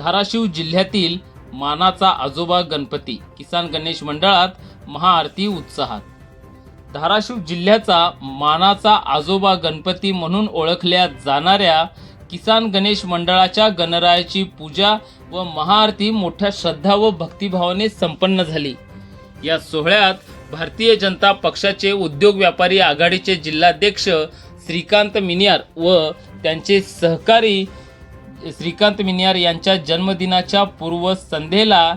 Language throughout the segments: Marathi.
धाराशिव जिल्ह्यातील मानाचा आजोबा गणपती किसान गणेश मंडळात महाआरती उत्साहात. धाराशिव जिल्ह्याचा मानाचा आजोबा गणपती म्हणून ओळखल्या जाणाऱ्या किसान गणेश मंडळाच्या गणरायाची पूजा व महाआरती मोठ्या श्रद्धा व भक्तिभावाने संपन्न झाली. या सोहळ्यात भारतीय जनता पक्षाचे उद्योग व्यापारी आघाडीचे जिल्हाध्यक्ष श्रीकांत मिनियार व त्यांचे सहकारी श्रीकांत मिनियार यांच्या जन्मदिनाच्या पूर्वसंध्येला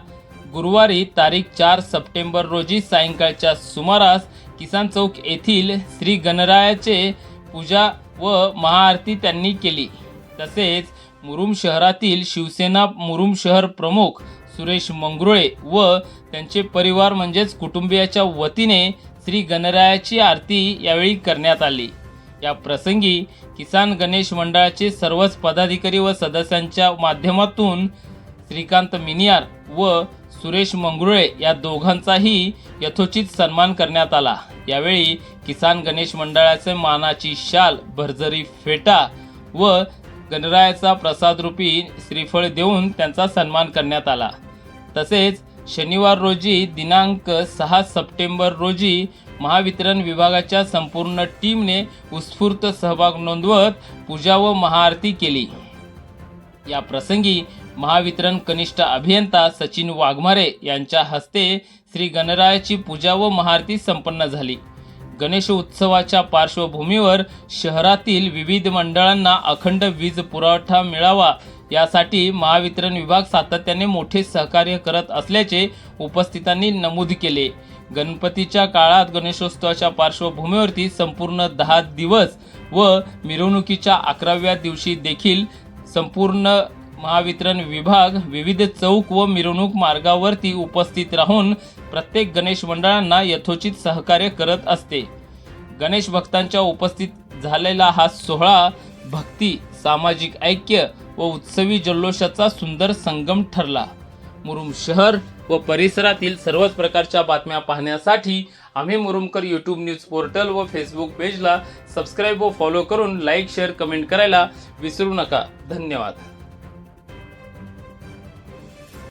गुरुवारी तारीख चार सप्टेंबर रोजी सायंकाळच्या सुमारास किसान चौक येथील श्री गणरायाचे पूजा व महाआरती त्यांनी केली. तसेच मुरुम शहरातील शिवसेना मुरुम शहर प्रमुख सुरेश मंगरुळे व त्यांचे परिवार म्हणजेच कुटुंबियाच्या वतीने श्री गणरायाची आरती यावेळी करण्यात आली. या प्रसंगी किसान गणेश मंडळाचे सर्वच पदाधिकारी व सदस्यांच्या माध्यमातून श्रीकांत मिनियार व सुरेश मंगरुळे या दोघांचाही यथोचित सन्मान करण्यात आला. यावेळी किसान गणेश मंडळाचे मानाची शाल भरजरी फेटा व गणरायाचा प्रसादरूपी श्रीफळ देऊन त्यांचा सन्मान करण्यात आला. तसेच शनिवार रोजी दिनांक सहा सप्टेंबर रोजी महावितरण विभागाच्या संपूर्ण टीमने उत्स्फूर्त सहभाग नोंदवत पूजा व महाआरती केली. या प्रसंगी महावितरण कनिष्ठ अभियंता सचिन वाघमारे यांच्या हस्ते श्री गणरायाची पूजा व महाआरती संपन्न झाली. गणेश उत्सवाच्या पार्श्वभूमीवर शहरातील विविध मंडळांना अखंड वीज पुरवठा मिळावा यासाठी महावितरण विभाग सातत्याने मोठे सहकार्य करत असल्याचे उपस्थितांनी नमूद केले. गणपतीच्या काळात गणेशोत्सवाच्या पार्श्वभूमीवरती संपूर्ण दहा दिवस व मिरवणुकीच्या अकराव्या दिवशी देखील संपूर्ण महावितरण विभाग विविध चौक व मिरवणूक मार्गावरती उपस्थित राहून प्रत्येक गणेश मंडळांना यथोचित सहकार्य करत असते. गणेश भक्तांच्या उपस्थित झालेला हा सोहळा भक्ती सामाजिक ऐक्य व उत्सवी जल्लोषाचा सुंदर संगम ठरला. मुरुम शहर व परिसरातील सर्वच प्रकारच्या बातम्या पाहण्यासाठी आम्ही मुरुमकर यूट्यूब न्यूज पोर्टल व फेसबुक पेजला सबस्क्राईब व फॉलो करून लाईक शेअर कमेंट करायला विसरू नका. धन्यवाद.